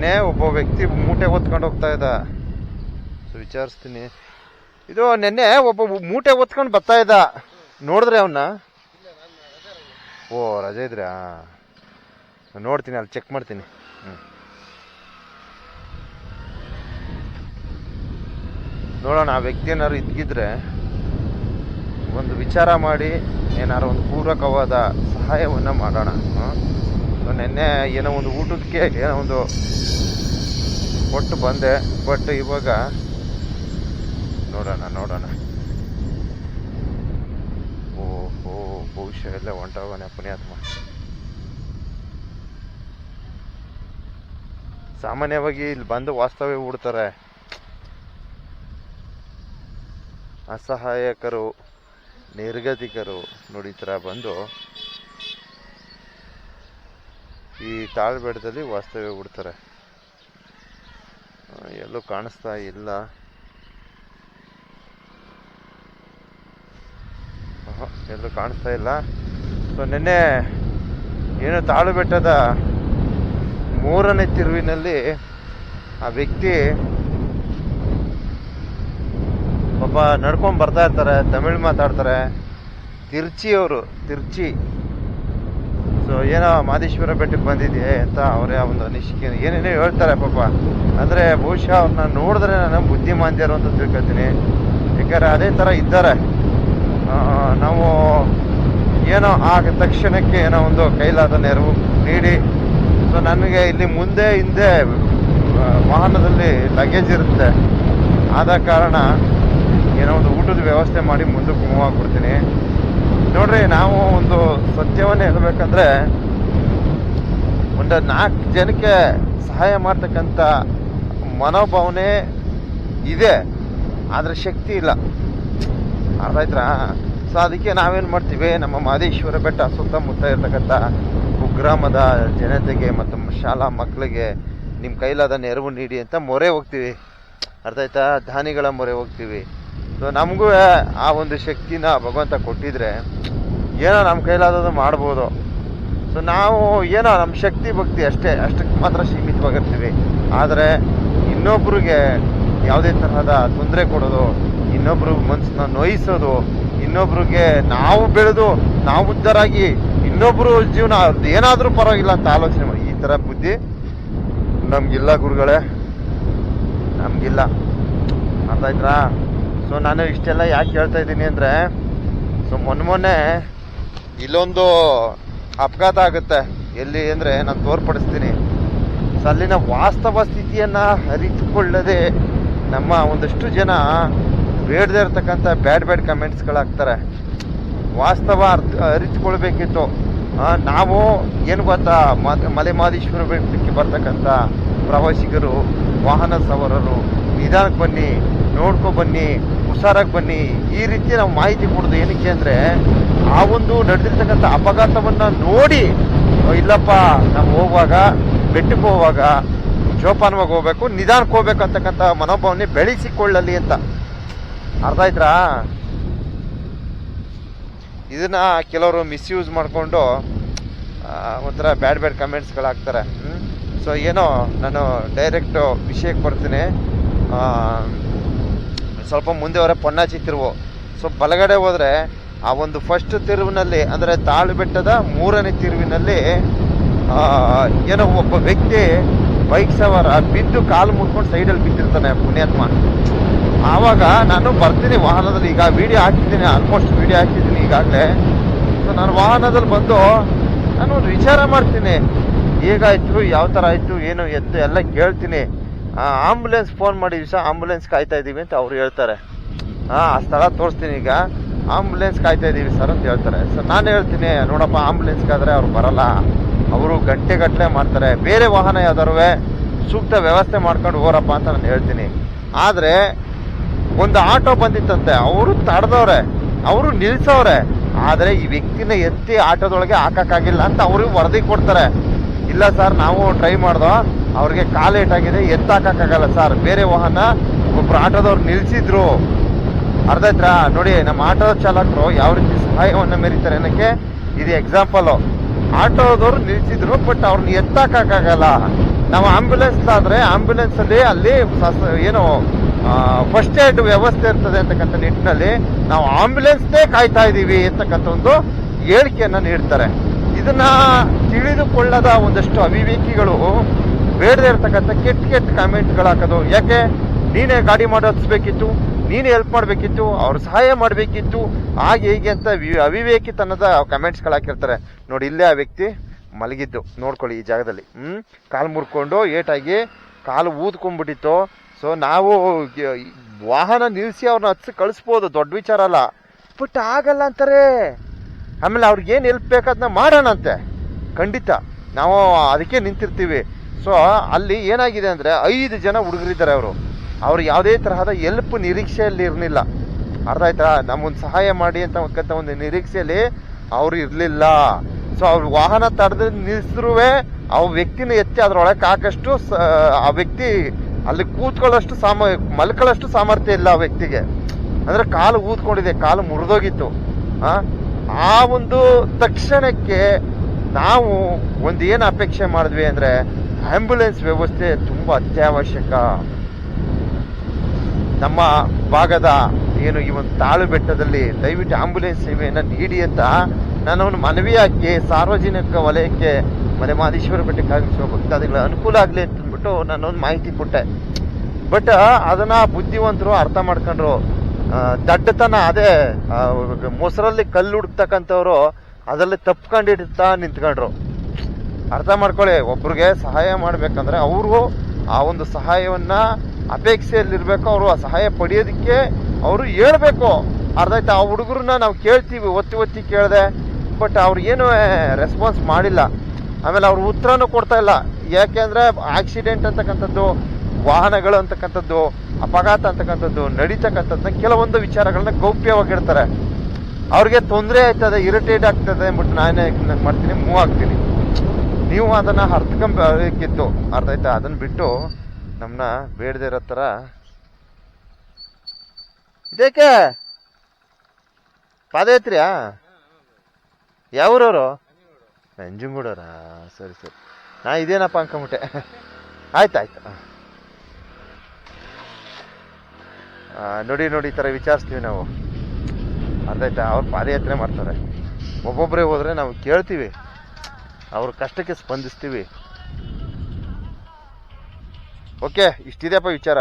ನೆನ್ನೆ ಒಬ್ಬ ವ್ಯಕ್ತಿ ಮೂಟೆ ಹೊತ್ಕೊಂಡು ಹೋಗ್ತಾ ಇದ್ದ. ವಿಚಾರಿಸ್ತೀನಿ. ಇದು ನೆನ್ನೆ ಒಬ್ಬ ಮೂಟೆ ಹೊತ್ಕೊಂಡು ಬರ್ತಾ ಇದ್ದ. ನೋಡಿದ್ರೆ ಅವನ್ನ ಓ, ರಜೆ ಇದ್ರಾ ನೋಡ್ತೀನಿ, ಅಲ್ಲಿ ಚೆಕ್ ಮಾಡ್ತೀನಿ. ಹ್ಞೂ ನೋಡೋಣ, ಆ ವ್ಯಕ್ತಿ ಏನಾದ್ರು ಇದ್ಗಿದ್ರೆ ಒಂದು ವಿಚಾರ ಮಾಡಿ, ಏನಾದ್ರು ಒಂದು ಪೂರಕವಾದ ಸಹಾಯವನ್ನು ಮಾಡೋಣ? ಸೊ ನಿನ್ನೆ ಏನೋ ಒಂದು ಊಟಕ್ಕೆ ಏನೋ ಒಂದು ಕೊಟ್ಟು ಬಂದೆ ಬಟ್ ಇವಾಗ ನೋಡೋಣ ನೋಡೋಣ. ಓಹೋ, ಬಹುಶಃ ಎಲ್ಲ ಹೊಂಟವನೆ ಪುಣ್ಯಾತ್ಮ. ಸಾಮಾನ್ಯವಾಗಿ ಇಲ್ಲಿ ಬಂದು ವಾಸ್ತವ್ಯ ಹೂಡ್ತಾರೆ. ಅಸಹಾಯಕರು, ನಿರ್ಗತಿಕರು ನೋಡಿ ಥರ ಬಂದು ಈ ತಾಳ್ಬೇಡದಲ್ಲಿ ವಾಸ್ತವ್ಯ ಬಿಡ್ತಾರೆ ಎಲ್ಲೂ ಕಾಣಿಸ್ತಾ ಇಲ್ಲ. ಎಲ್ಲೂ ಕಾಣಿಸ್ತಾ ಇಲ್ಲ. ಸೊ ನಿನ್ನೆ ಏನು ತಾಳು ಬೆಟ್ಟದ ಮೂರನೇ ತಿರುವಿನಲ್ಲಿ ಆ ವ್ಯಕ್ತಿ ಒಬ್ಬ ನಡ್ಕೊಂಡು ಬರ್ತಾ ಇರ್ತಾರೆ, ತಮಿಳು ಮಾತಾಡ್ತಾರೆ. ತಿರ್ಚಿ ಅವರು, ತಿರ್ಚಿ. ಸೊ ಏನೋ ಮಾದೇಶ್ವರ ಬೆಟ್ಟಕ್ಕೆ ಬಂದಿದ್ಯೆ ಅಂತ ಅವರೇ ಒಂದು ಅನಿಸಿಕೆ ಏನೇನೋ ಹೇಳ್ತಾರೆ ಪಾಪ. ಅಂದ್ರೆ ಬಹುಶಃ ಅವ್ರನ್ನ ನೋಡಿದ್ರೆ ನಾನು ಬುದ್ಧಿಮಾಂದ್ಯರು ಅಂತ ತಿಳ್ಕೊತೀನಿ. ಯಾಕಂದರೆ ಅದೇ ಥರ ಇದ್ದಾರೆ. ನಾವು ಏನೋ ಆ ತಕ್ಷಣಕ್ಕೆ ಏನೋ ಒಂದು ಕೈಲಾದ ನೆರವು ನೀಡಿ. ಸೊ ನನಗೆ ಇಲ್ಲಿ ಮುಂದೆ ಹಿಂದೆ ವಾಹನದಲ್ಲಿ ಲಗೇಜ್ ಇರುತ್ತೆ. ಆದ ಕಾರಣ ಏನೋ ಒಂದು ಊಟದ ವ್ಯವಸ್ಥೆ ಮಾಡಿ ಮುಂದಕ್ಕೆ ಮೂವ್ ಆಗ್ಬಿಡ್ತೀನಿ. ನೋಡ್ರಿ, ನಾವು ಒಂದು ಸತ್ಯವನ್ನು ಹೇಳ್ಬೇಕಂದ್ರೆ ಒಂದು ನಾಲ್ಕು ಜನಕ್ಕೆ ಸಹಾಯ ಮಾಡ್ತಕ್ಕಂಥ ಮನೋಭಾವನೆ ಇದೆ, ಆದರೆ ಶಕ್ತಿ ಇಲ್ಲ. ಅರ್ಥ ಆಯ್ತಾ ಸೊ ಅದಕ್ಕೆ ನಾವೇನು ಮಾಡ್ತೀವಿ, ನಮ್ಮ ಮಾದೇಶ್ವರ ಬೆಟ್ಟ ಸುತ್ತಮುತ್ತ ಇರ್ತಕ್ಕಂಥ ಕುಗ್ರಾಮದ ಜನತೆಗೆ ಮತ್ತು ಶಾಲಾ ಮಕ್ಕಳಿಗೆ ನಿಮ್ಮ ಕೈಲಾದ ನೆರವು ನೀಡಿ ಅಂತ ಮೊರೆ ಹೋಗ್ತೀವಿ. ಅರ್ಥ ಆಯ್ತಾ ದಾನಿಗಳ ಮೊರೆ ಹೋಗ್ತೀವಿ. ಸೊ ನಮಗೂ, ಆ ಒಂದು ಶಕ್ತಿನ ಭಗವಂತ ಕೊಟ್ಟಿದ್ರೆ ಏನೋ ನಮ್ಮ ಕೈಲಾದದ್ದು ಮಾಡ್ಬೋದು. ಸೊ ನಾವು ಏನೋ ನಮ್ಮ ಶಕ್ತಿ, ಭಕ್ತಿ ಅಷ್ಟೇ, ಅಷ್ಟಕ್ಕೆ ಮಾತ್ರ ಸೀಮಿತವಾಗಿರ್ತೀವಿ. ಆದರೆ, ಇನ್ನೊಬ್ರಿಗೆ ಯಾವುದೇ ತರಹದ ತೊಂದರೆ ಕೊಡೋದು, ಇನ್ನೊಬ್ರು ಮನಸ್ಸನ್ನ ನೋಯಿಸೋದು, ಇನ್ನೊಬ್ರಿಗೆ ನಾವು ಬೆಳೆದು, ನಾವು ಉದ್ಧಾರಾಗಿ ಇನ್ನೊಬ್ರು ಜೀವನ ಏನಾದರೂ ಪರವಾಗಿಲ್ಲ ಅಂತ ಆಲೋಚನೆ ಮಾಡಿ. ಈ ಥರ ಬುದ್ಧಿ ನಮಗಿಲ್ಲ ಗುರುಗಳೇ. ನಮಗಿಲ್ಲ. ಅರ್ಥ ಆಯ್ತಾ ಸೊ ನಾನು ಇಷ್ಟೆಲ್ಲ ಯಾಕೆ ಹೇಳ್ತಾ ಇದ್ದೀನಿ ಅಂದರೆ ಸೊ ಮೊನ್ನೆ ಮೊನ್ನೆ ಇಲ್ಲೊಂದು ಅಪಘಾತ ಆಗುತ್ತೆ. ಎಲ್ಲಿ ಅಂದರೆ ನಾನು ತೋರ್ಪಡಿಸ್ತೀನಿ. ಸೊ ಅಲ್ಲಿನ ವಾಸ್ತವ ಸ್ಥಿತಿಯನ್ನು ಅರಿತುಕೊಳ್ಳದೆ ನಮ್ಮ ಒಂದಷ್ಟು ಜನ ಬೇಡದೇ ಇರ್ತಕ್ಕಂಥ ಬ್ಯಾಡ್ ಬ್ಯಾಡ್ ಕಮೆಂಟ್ಸ್ಗಳಾಗ್ತಾರೆ. ವಾಸ್ತವ ಅರ್ಥ, ಅರಿತುಕೊಳ್ಬೇಕಿತ್ತು. ನಾವು ಏನು ಗೊತ್ತಾ ಮ- ಮಲೆ ಮಹದೇಶ್ವರ ಬೆಟ್ಟಕ್ಕೆ ಬರ್ತಕ್ಕಂಥ ಪ್ರವಾಸಿಗರು, ವಾಹನ ಸವಾರರು, ನಿಧಾನಕ್ಕೆ ಬನ್ನಿ, ನೋಡ್ಕೊ ಬನ್ನಿ ಹುಷಾರಾಗಿ ಬನ್ನಿ. ಈ ರೀತಿ ನಾವು ಮಾಹಿತಿ ಕೊಡೋದು ಏನಕ್ಕೆ ಅಂದರೆ, ಆ ಒಂದು ನಡೆದಿರ್ತಕ್ಕಂಥ ಅಪಘಾತವನ್ನು ನೋಡಿ ಇಲ್ಲಪ್ಪ, ನಾವು ಹೋಗುವಾಗ, ಬೆಟ್ಟಕ್ಕೆ ಹೋಗುವಾಗ, ಜೋಪಾನವಾಗಿ ಹೋಗ್ಬೇಕು, ನಿಧಾನಕ್ಕೆ ಹೋಗ್ಬೇಕು ಅಂತಕ್ಕಂಥ ಮನೋಭಾವನೆ ಬೆಳೆಸಿಕೊಳ್ಳಲಿ ಅಂತ. ಅರ್ಥ ಆಯ್ತಾ ಇದನ್ನ ಕೆಲವರು ಮಿಸ್ಯೂಸ್ ಮಾಡಿಕೊಂಡು ಒಂಥರ ಬ್ಯಾಡ್ ಬ್ಯಾಡ್ ಕಮೆಂಟ್ಸ್ಗಳಾಗ್ತಾರೆ. ಸೊ ಏನೋ, ನಾನು ಡೈರೆಕ್ಟು ವಿಷಯಕ್ಕೆ ಬರ್ತೀನಿ. ಸ್ವಲ್ಪ ಮುಂದೆ ಅವರ ಪೊನ್ನಾಚಿ ತಿರುವು ಸೊ ಬಲಗಡೆ ಹೋದರೆ ಆ ಒಂದು ಫಸ್ಟ್ ತಿರುವಿನಲ್ಲಿ, ಅಂದರೆ ತಾಳು ಬೆಟ್ಟದ ಮೂರನೇ ತಿರುವಿನಲ್ಲಿ ಏನೋ ಒಬ್ಬ ವ್ಯಕ್ತಿ ಬೈಕ್ ಸವಾರ ಬಿದ್ದು ಕಾಲು ಮುಟ್ಕೊಂಡು ಸೈಡಲ್ಲಿ ಬಿದ್ದಿರ್ತಾನೆ ಪುಣ್ಯಾತ್ಮ. ಆವಾಗ ನಾನು ಬರ್ತೀನಿ ವಾಹನದಲ್ಲಿ, ಈಗ ವಿಡಿಯೋ ಹಾಕಿದ್ದೀನಿ ಆಲ್ಮೋಸ್ಟ್ ವಿಡಿಯೋ ಹಾಕಿದ್ದೀನಿ ಈಗಾಗಲೇ. ಸೊ ನಾನು ವಾಹನದಲ್ಲಿ ಬಂದು ನಾನು ವಿಚಾರ ಮಾಡ್ತೀನಿ. ಹೇಗಾಯಿತು, ಯಾವ ಥರ ಆಯಿತು, ಏನು ಎತ್ತು, ಎಲ್ಲ ಕೇಳ್ತೀನಿ. ಆಂಬುಲೆನ್ಸ್ ಫೋನ್ ಮಾಡಿದ್ವಿ ಸರ್. ಆಂಬುಲೆನ್ಸ್ ಕಾಯ್ತಾ ಇದ್ದೀವಿ ಅಂತ ಅವ್ರು ಹೇಳ್ತಾರೆ. ಹಾಂ, ಆ ಸ್ಥಳ ತೋರಿಸ್ತೀನಿ ಈಗ. ಆಂಬುಲೆನ್ಸ್ ಕಾಯ್ತಾ ಇದ್ದೀವಿ ಸರ್ ಅಂತ ಹೇಳ್ತಾರೆ. ಸರ್, ನಾನು ಹೇಳ್ತೀನಿ, ನೋಡಪ್ಪ ಆಂಬುಲೆನ್ಸ್ಗಾದ್ರೆ ಅವ್ರು ಬರಲ್ಲ. ಅವರು ಗಂಟೆಗಟ್ಟಲೆ ಮಾಡ್ತಾರೆ. ಬೇರೆ ವಾಹನ ಯಾವ್ದಾರು ಸೂಕ್ತ ವ್ಯವಸ್ಥೆ ಮಾಡ್ಕೊಂಡು ಹೋರಪ್ಪ ಅಂತ ನಾನು ಹೇಳ್ತೀನಿ. ಆದರೆ, ಒಂದು ಆಟೋ ಬಂದಿತ್ತಂತೆ. ಅವರು ತಡೆದವ್ರೆ. ಅವರು ನಿಲ್ಸವ್ರೆ. ಆದರೆ ಈ ವ್ಯಕ್ತಿನ ಎತ್ತಿ ಆಟೋದೊಳಗೆ ಹಾಕೋಕ್ಕಾಗಿಲ್ಲ ಅಂತ ಅವ್ರಿಗೆ ವರದಿ ಕೊಡ್ತಾರೆ. ಇಲ್ಲ ಸರ್, ನಾವು ಟ್ರೈ ಮಾಡ್ದೋ ಅವ್ರಿಗೆ ಕಾಲ್ ಏಟಾಗಿದೆ ಎತ್ತಾಕಕ್ಕಾಗಲ್ಲ ಸರ್. ಬೇರೆ ವಾಹನ ಒಬ್ರು ಆಟೋದವ್ರು ನಿಲ್ಸಿದ್ರು. ಅರ್ಧ ಆಯ್ತಾ ನೋಡಿ, ನಮ್ಮ ಆಟೋ ಚಾಲಕರು ಯಾವ ರೀತಿ ಸಹಾಯವನ್ನು ಮೆರೀತಾರೆ ಅನ್ನಕ್ಕೆ ಇದು ಎಕ್ಸಾಂಪಲ್ ಆಟೋದವ್ರು ನಿಲ್ಸಿದ್ರು ಬಟ್ ಅವ್ರನ್ನ ಎತ್ತಾಕಾಗಲ್ಲ ನಾವು ಆಂಬ್ಯುಲೆನ್ಸ್ ಆದ್ರೆ ಆಂಬ್ಯುಲೆನ್ಸ್ ಅಲ್ಲಿ ಅಲ್ಲಿ ಏನು ಫಸ್ಟ್ ಏಡ್ ವ್ಯವಸ್ಥೆ ಇರ್ತದೆ ಅಂತಕ್ಕಂಥ ನಿಟ್ಟಿನಲ್ಲಿ ನಾವು ಆಂಬ್ಯುಲೆನ್ಸ್ನೇ ಕಾಯ್ತಾ ಇದೀವಿ ಅಂತಕ್ಕಂಥ ಒಂದು ಹೇಳಿಕೆಯನ್ನು ನೀಡ್ತಾರೆ. ಇದನ್ನ ತಿಳಿದುಕೊಳ್ಳದ ಒಂದಷ್ಟು ಅವಿವೇಕಿಗಳು ಬೇಡದೇ ಇರ್ತಕ್ಕಂಥ ಕೆಟ್ಟ ಕೆಟ್ಟ ಕಾಮೆಂಟ್ಗಳು ಹಾಕೋದು. ಯಾಕೆ? ನೀನೇ ಗಾಡಿ ಮಾಡೋದಿಸ್ಬೇಕಿತ್ತು ನೀನೇ ಹೆಲ್ಪ್ ಮಾಡಬೇಕಿತ್ತು, ಅವ್ರ ಸಹಾಯ ಮಾಡಬೇಕಿತ್ತು, ಹಾಗೆ ಹೀಗೆ ಅಂತ ವಿ- ಅವಿವೇಕಿತನದ ಕಮೆಂಟ್ಸ್ಗಳು ಹಾಕಿರ್ತಾರೆ. ನೋಡಿ, ಇಲ್ಲೇ ಆ ವ್ಯಕ್ತಿ ಮಲಗಿದ್ದು. ನೋಡ್ಕೊಳ್ಳಿ ಈ ಜಾಗದಲ್ಲಿ. ಹ್ಞೂ ಕಾಲು ಮುರ್ಕೊಂಡು ಏಟಾಗಿ ಕಾಲು ಊದ್ಕೊಂಡ್ಬಿಟ್ಟಿತ್ತು. ಸೊ ನಾವು ವಾಹನ ನಿಲ್ಲಿಸಿ ಅವ್ರನ್ನ ಹಚ್ಚಿ ಕಳಿಸ್ಬೋದು. ದೊಡ್ಡ ವಿಚಾರ ಅಲ್ಲ. ಬಟ್ ಆಗಲ್ಲ ಅಂತಾರೆ. ಆಮೇಲೆ ಅವ್ರಿಗೆ ಏನು ಹೆಲ್ಪ್ ಬೇಕಾದ್ನ ಮಾಡೋಣಂತೆ. ಖಂಡಿತ. ನಾವು ಅದಕ್ಕೆ ನಿಂತಿರ್ತೀವಿ. ಸೊ ಅಲ್ಲಿ ಏನಾಗಿದೆ ಅಂದರೆ ಐದು ಜನ ಹುಡುಗರಿದ್ದಾರೆ ಅವರು. ಅವ್ರು ಯಾವುದೇ ತರಹದ ಎಲ್ಪ್ ನಿರೀಕ್ಷೆಯಲ್ಲಿ ಇರಲಿಲ್ಲ. ಅರ್ಥ ಆಯ್ತಾ? ಸಹಾಯ ಮಾಡಿ ಅಂತ ಅಂತಕ್ಕಂಥ ಒಂದು ನಿರೀಕ್ಷೆಯಲ್ಲಿ ಅವ್ರು ಇರಲಿಲ್ಲ. ಸೊ ಅವ್ರ ವಾಹನ ತಡೆದು ನಿಲ್ಲಿಸಿದ್ರು ಆ ವ್ಯಕ್ತಿನ ಎತ್ತಿ ಅದ್ರೊಳಗೆ ಹಾಕಷ್ಟು ಆ ವ್ಯಕ್ತಿ ಅಲ್ಲಿ ಕೂತ್ಕೊಳ್ಳೋಷ್ಟು ಸಾಮ, ಮಲ್ಕೊಳ್ಳೋಷ್ಟು ಸಾಮರ್ಥ್ಯ ಇಲ್ಲ ಆ ವ್ಯಕ್ತಿಗೆ. ಅಂದರೆ ಕಾಲು ಊದ್ಕೊಂಡಿದೆ, ಕಾಲು ಮುರಿದೋಗಿತ್ತು. ಆ? ಒಂದು ತಕ್ಷಣಕ್ಕೆ ನಾವು ಒಂದು ಏನು ಅಪೇಕ್ಷೆ ಮಾಡಿದ್ವಿ ಅಂದ್ರೆ ಆಂಬ್ಯುಲೆನ್ಸ್ ವ್ಯವಸ್ಥೆ ತುಂಬ ಅತ್ಯವಶ್ಯಕ. ನಮ್ಮ ಭಾಗದ ಏನು ಈ ಒಂದು ತಾಳು ಬೆಟ್ಟದಲ್ಲಿ ದಯವಿಟ್ಟು ಆಂಬ್ಯುಲೆನ್ಸ್ ಸೇವೆಯನ್ನು ನೀಡಿ ಅಂತ ನಾನು ಅವನು ಮನವಿ ಹಾಕಿ ಸಾರ್ವಜನಿಕ ವಲಯಕ್ಕೆ ಮಲೆ ಮಹದೇಶ್ವರ ಬೆಟ್ಟಕ್ಕೆ ಆಗಮಿಸುವ ಭಕ್ತಾದಿಗಳ ಅನುಕೂಲ ಆಗಲಿ ಅಂತ ಅಂದ್ಬಿಟ್ಟು ನಾನೊಂದು ಮಾಹಿತಿ ಕೊಟ್ಟೆ. ಬಟ್ ಅದನ್ನು ಬುದ್ಧಿವಂತರು ಅರ್ಥ ಮಾಡ್ಕೊಂಡ್ರು. ದಡ್ಡತನ ಅದೇ ಮೊಸರಲ್ಲಿ ಕಲ್ಲು ಹುಡುಕ್ತಕ್ಕಂಥವ್ರು ಅದರಲ್ಲಿ ತಪ್ಕೊಂಡಿಡ್ತಾ ನಿಂತ್ಕೊಂಡ್ರು. ಅರ್ಥ ಮಾಡ್ಕೊಳ್ಳಿ, ಒಬ್ರಿಗೆ ಸಹಾಯ ಮಾಡ್ಬೇಕಂದ್ರೆ ಅವರು ಆ ಒಂದು ಸಹಾಯವನ್ನ ಅಪೇಕ್ಷೆಯಲ್ಲಿರಬೇಕು, ಅವರು ಆ ಸಹಾಯ ಪಡೆಯೋದಕ್ಕೆ ಅವರು ಹೇಳ್ಬೇಕು. ಅರ್ಧ ಆಯ್ತು? ಆ ಹುಡುಗರನ್ನ ನಾವು ಕೇಳ್ತೀವಿ, ಒತ್ತಿ ಒತ್ತಿ ಕೇಳಿದೆ, ಬಟ್ ಅವ್ರು ಏನು ರೆಸ್ಪಾನ್ಸ್ ಮಾಡಿಲ್ಲ. ಆಮೇಲೆ ಅವ್ರು ಉತ್ತರನೂ ಕೊಡ್ತಾ ಇಲ್ಲ. ಯಾಕೆಂದ್ರೆ ಆಕ್ಸಿಡೆಂಟ್ ಅಂತಕ್ಕಂಥದ್ದು, ವಾಹನಗಳು ಅಂತಕ್ಕಂಥದ್ದು, ಅಪಘಾತ ಅಂತಕ್ಕಂಥದ್ದು ನಡೀತಕ್ಕಂಥದ್ದನ್ನ ಕೆಲವೊಂದು ವಿಚಾರಗಳನ್ನ ಗೌಪ್ಯವಾಗಿಡ್ತಾರೆ ಅವ್ರಿಗೆ ತೊಂದರೆ ಆಯ್ತದೆ ಇರಿಟೇಟ್ ಆಗ್ತದೆ ಅಂದ್ಬಿಟ್ಟು ನಾನೇ ಮಾಡ್ತೀನಿ ಮೂವ್ ಆಗ್ತೀನಿ. ನೀವು ಅದನ್ನ ಅರ್ಥಕೊಂಬೇಕಿತ್ತು ಅರ್ಥ ಆಯ್ತಾ? ಅದನ್ನ ಬಿಟ್ಟು ನಮ್ಮನ್ನ ಬೇಡದೇ ಇರೋ ಥರ ಇದಕ್ಕೆ ಪಾದಯಾತ್ರಿಯಾ? ಯಾವೂರವರು? ನಂಜುಂಗೂಡವ್ರ ಸರಿ ಸರಿ. ನಾ ಇದೇನಪ್ಪ ಅನ್ಕೊಂಬಿಟ್ಟೆ. ಆಯ್ತಾಯ್ತು ನೋಡಿ ನೋಡಿ, ಈ ಥರ ವಿಚಾರಿಸ್ತೀವಿ ನಾವು. ಅರ್ಥ ಆಯ್ತಾ? ಅವ್ರು ಪಾದಯಾತ್ರೆ ಮಾಡ್ತಾರೆ. ಒಬ್ಬೊಬ್ಬರೇ ಹೋದ್ರೆ ನಾವು ಕೇಳ್ತೀವಿ. ಅವ್ರ ಕಷ್ಟಕ್ಕೆ ಸ್ಪಂದಿಸ್ತೀವಿ. ಓಕೆ ಇಷ್ಟಿದೆಯಪ್ಪ ವಿಚಾರ.